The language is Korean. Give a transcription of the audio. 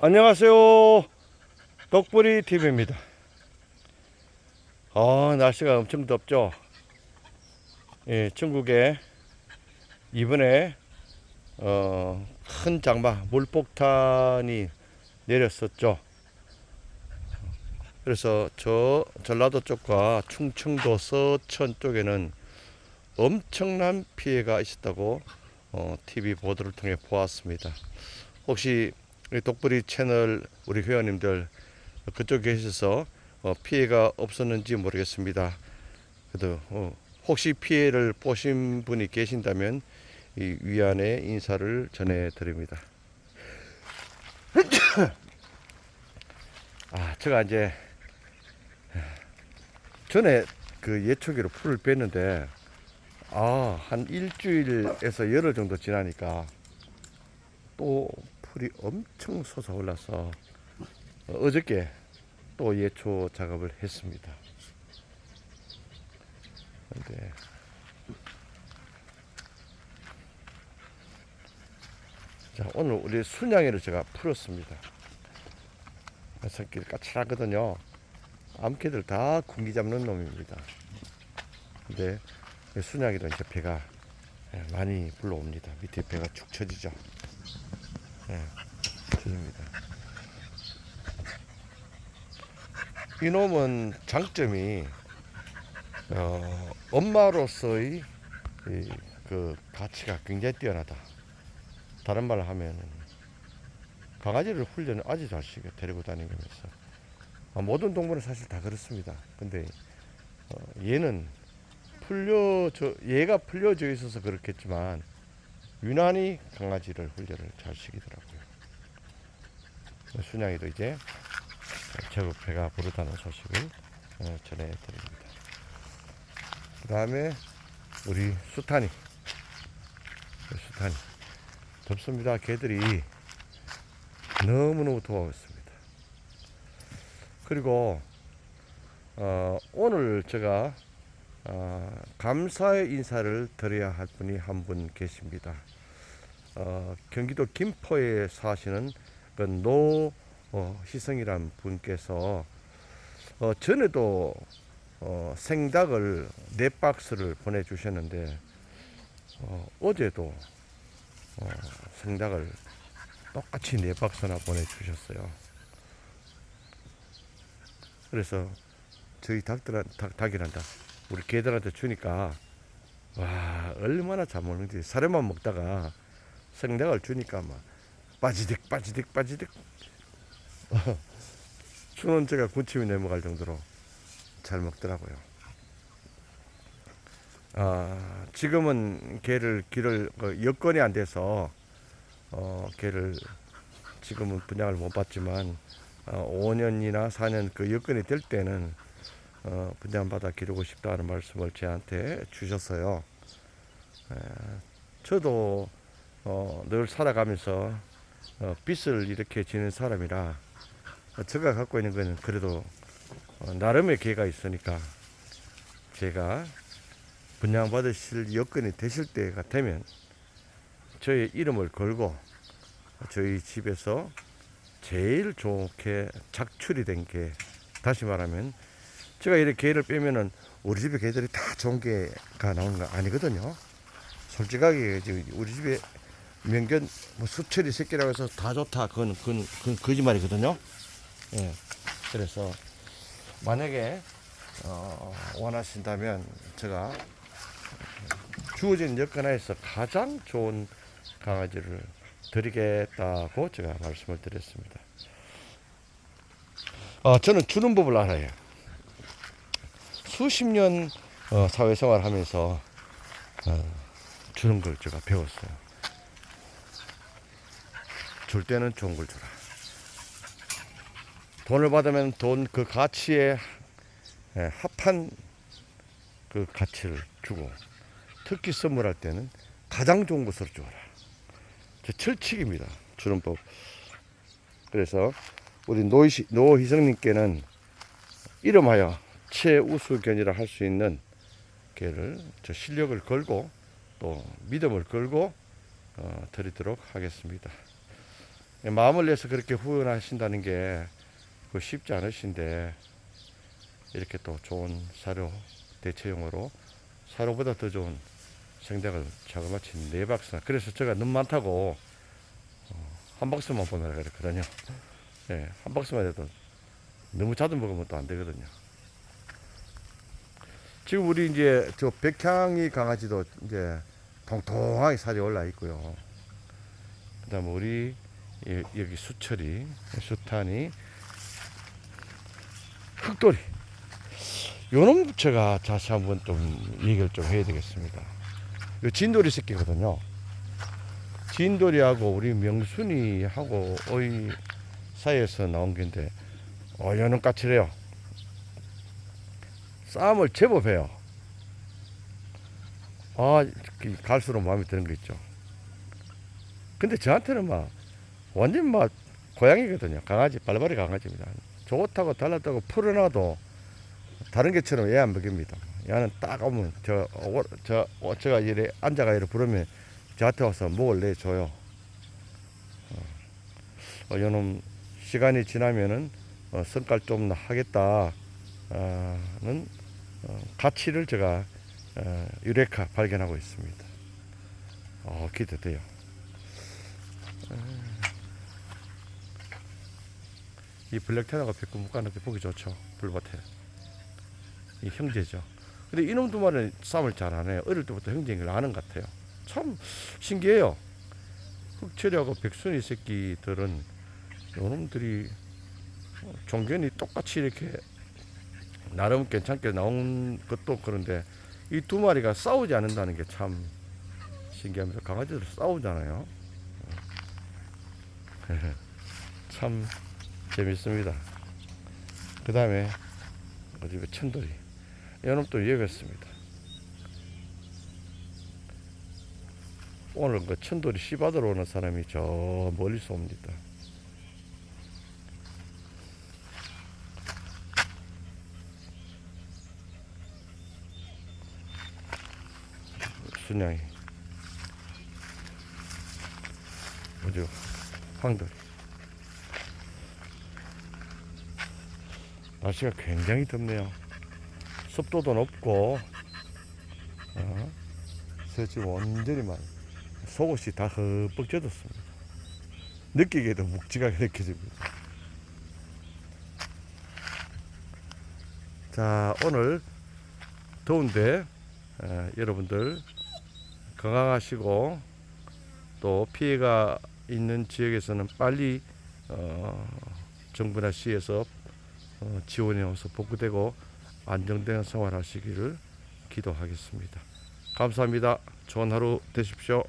안녕하세요. 덕분이 TV입니다. 아, 날씨가 엄청 덥죠? 예, 중국에 이번에 어, 큰 장마, 물폭탄이 내렸었죠. 그래서 저 전라도 쪽과 충청도 서천 쪽에는 엄청난 피해가 있었다고 어, TV 보도를 통해 보았습니다. 혹시 우리 독불이 채널 우리 회원님들 그쪽에 계셔서 어, 피해가 없었는지 모르겠습니다. 그래도 어, 혹시 피해를 보신 분이 계신다면 이 위안의 인사를 전해드립니다. 아, 제가 이제 전에 그 예초기로 풀을 뺐는데 아, 한 일주일에서 열흘 정도 지나니까 또 풀이 엄청 솟아올라서 어저께 또 예초 작업을 했습니다. 근데 자, 오늘 우리 순양이를 제가 풀었습니다. 새끼를 까칠하거든요. 암캐들 다 군기 잡는 놈입니다. 근데 이 순양이도 이제 배가 예, 많이 불러옵니다. 밑에 배가 축 처지죠. 예, 처집니다. 이놈은 장점이 어, 엄마로서의 이, 그 가치가 굉장히 뛰어나다. 다른 말로 하면 강아지를 훈련을 아주 잘 시켜 데리고 다니면서 아, 모든 동물은 사실 다 그렇습니다. 근데 어, 얘는 풀려져 얘가 풀려져 있어서 그렇겠지만 유난히 강아지를 훈련을 잘 시키더라고요. 순양이도 이제 제법 배가 부르다는 소식을 어, 전해드립니다. 그 다음에 우리 수탄이 수탄이 덥습니다. 개들이 너무너무 더웠습니다. 그리고 어, 오늘 제가 어, 감사의 인사를 드려야 할 분이 한 분 계십니다. 어, 경기도 김포에 사시는 그노 어, 희성이란 분께서 어, 전에도 어, 생닭을 네 박스를 보내주셨는데 어, 어제도 어, 생닭을 똑같이 네 박스나 보내주셨어요. 그래서 저희 닭들 닭, 닭이란다. 우리 개들한테 주니까 와 얼마나 잘 먹는지 사료만 먹다가 생닭을 주니까 막 빠지득 빠지득 빠지득 추는 제가 군침이 넘어갈 정도로 잘 먹더라고요. 아, 지금은 개를 길을 그 여건이 안 돼서 어, 개를 지금은 분양을 못 받지만 어, 5년이나 4년 그 여건이 될 때는 어, 분양받아 기르고 싶다는 말씀을 저한테 주셨어요. 에, 저도 어, 늘 살아가면서 어, 빚을 이렇게 지는 사람이라 어, 제가 갖고 있는 거는 그래도 어, 나름의 개가 있으니까 제가 분양받으실 여건이 되실 때가 되면 저의 이름을 걸고 저희 집에서 제일 좋게 작출이 된개 다시 말하면 제가 이렇게 개를 빼면은 우리 집에 개들이 다 좋은 개가 나오는 거 아니거든요. 솔직하게 지금 우리 집에 명견 뭐 수철이 새끼라고 해서 다 좋다 그건 그건, 그건 거짓말이거든요. 예. 그래서 만약에 어, 원하신다면 제가 주어진 여건하에서 가장 좋은 강아지를 드리겠다고 제가 말씀을 드렸습니다. 어, 저는 주는 법을 알아요. 수십 년 어, 사회생활 하면서 어, 주는 걸 제가 배웠어요. 줄 때는 좋은 걸 주라. 돈을 받으면 돈 그 가치에 예, 합한 그 가치를 주고 특히 선물할 때는 가장 좋은 것으로 주어라. 제 철칙입니다. 주는 법. 그래서 우리 노희시, 노희성님께는 이름하여 최우수견이라 할 수 있는 개를 저 실력을 걸고 또 믿음을 걸고 어, 드리도록 하겠습니다. 마음을 내서 그렇게 후원하신다는 게그 쉽지 않으신데 이렇게 또 좋은 사료 대체용으로 사료보다 더 좋은 생닭을 자그마치 네 박스나 그래서 제가 너무 많다고 어, 한 박스만 보내라 그랬거든요. 예, 한 박스만 해도 너무 자주 먹으면 또 안 되거든요. 지금 우리 이제 저 백향이 강아지도 이제 통통하게 살이 올라 있고요. 그 다음에 우리 이- 여기 수철이, 수탄이, 흑돌이. 요놈 제가 다시 한번 좀 얘기를 좀 해야 되겠습니다. 요 진돌이 새끼거든요. 진돌이하고 우리 명순이하고 어이 사이에서 나온 건데, 어, 요놈 까칠해요. 싸움을 제법 해요. 아, 그 갈수록 마음에 드는 거 있죠. 근데 저한테는 막 완전 막 고양이거든요. 강아지, 발발이 강아지입니다. 좋다고 달랐다고 풀어놔도 다른 개처럼 얘안 먹입니다. 얘는 딱 오면 저, 어, 저, 어, 제가 이래 앉아가 이래 부르면 저한테 와서 목을 내줘요. 어, 어, 요놈 시간이 지나면은 어, 성깔 좀 하겠다는 어, 가치를 제가 어, 유레카 발견하고 있습니다. 어, 기대돼요. 이 블랙테너가 뵙고 묶어놓게 보기 좋죠. 불밭에. 이 형제죠. 근데 이놈 두 마리는 싸움을 잘 안 해요. 어릴 때부터 형제인 걸 아는 것 같아요. 참 신기해요. 흑철이하고 백순이 새끼들은 요놈들이 종견이 똑같이 이렇게 나름 괜찮게 나온 것도 그런데 이 두 마리가 싸우지 않는다는 게 참 신기합니다. 강아지들 싸우잖아요. 참 재밌습니다. 그 다음에 어디 그 천돌이 또 이어갔습니다. 오늘 그 천돌이 씨받으러 오는 사람이 저 멀리서 옵니다. 순양이 뭐죠? 황돌이 날씨가 굉장히 덥네요. 습도도 높고, 어? 새지 완전히 많. 속옷이 다 흠뻑 젖었습니다. 느끼기에도 묵직하게 느껴집니다. 자, 오늘 더운데 어, 여러분들 건강하시고 또 피해가 있는 지역에서는 빨리 어, 정부나 시에서 어, 지원이 와서 복구되고 안정된 생활하시기를 기도하겠습니다. 감사합니다. 좋은 하루 되십시오.